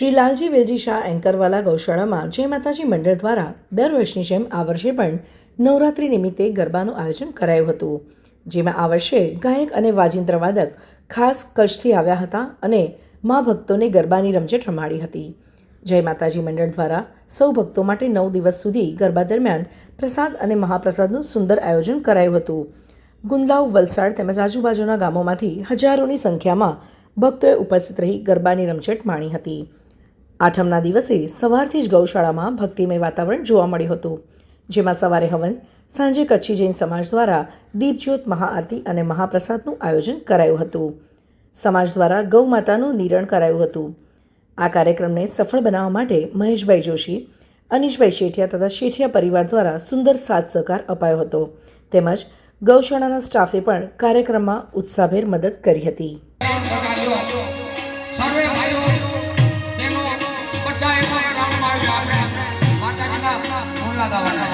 શ્રી લાલજી વેલજી શાહ એન્કરવાલા ગૌશાળામાં જય માતાજી મંડળ દ્વારા દર વર્ષની જેમ આ વર્ષે પણ નવરાત્રિ નિમિત્તે ગરબાનું આયોજન કરાયું હતું, જેમાં આ વર્ષે ગાયક અને વાજિંત્રવાદક ખાસ કચ્છથી આવ્યા હતા અને મા ભક્તોને ગરબાની રમઝટ રમાડી હતી. જય માતાજી મંડળ દ્વારા સૌ ભક્તો માટે નવ દિવસ સુધી ગરબા દરમિયાન પ્રસાદ અને મહાપ્રસાદનું સુંદર આયોજન કરાયું હતું. ગુંદલાવ, વલસાડ તેમજ આજુબાજુના ગામોમાંથી હજારોની સંખ્યામાં ભક્તોએ ઉપસ્થિત રહી ગરબાની રમઝટ માણી હતી. આઠમના દિવસે સવારથી જ ગૌશાળામાં ભક્તિમય વાતાવરણ જોવા મળ્યું હતું. જેમાં સવારે હવન, સાંજે કચ્છી જૈન સમાજ દ્વારા દીપજ્યોત મહાઆરતી અને મહાપ્રસાદનું આયોજન કરાયું હતું. સમાજ દ્વારા ગૌ માતાનું નિરણ કરાયું હતું. આ કાર્યક્રમને સફળ બનાવવા માટે મહેશભાઈ જોશી, અનિશભાઈ શેઠિયા તથા શેઠિયા પરિવાર દ્વારા સુંદર સાથ સહકાર અપાયો હતો. તેમજ ગૌશાળાના સ્ટાફે પણ કાર્યક્રમમાં ઉત્સાહભેર મદદ કરી હતી. kawan-kawan.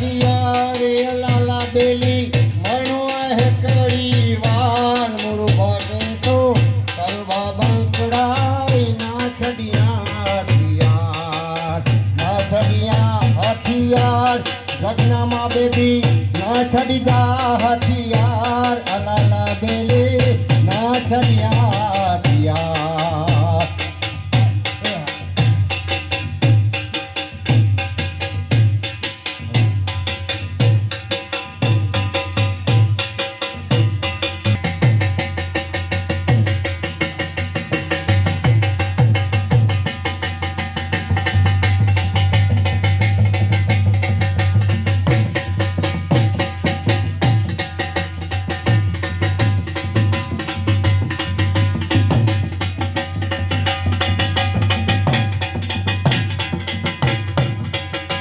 લાલા બેલી મણો હે કડી વાર મુરુ ભાગે તો કલવા બંકડાઈ હથિયાર. નાથડિયા હથિયાર લગ્નમાં બેબી નાથડી જા હથિયાર અલાલા બેલી નાથડિયા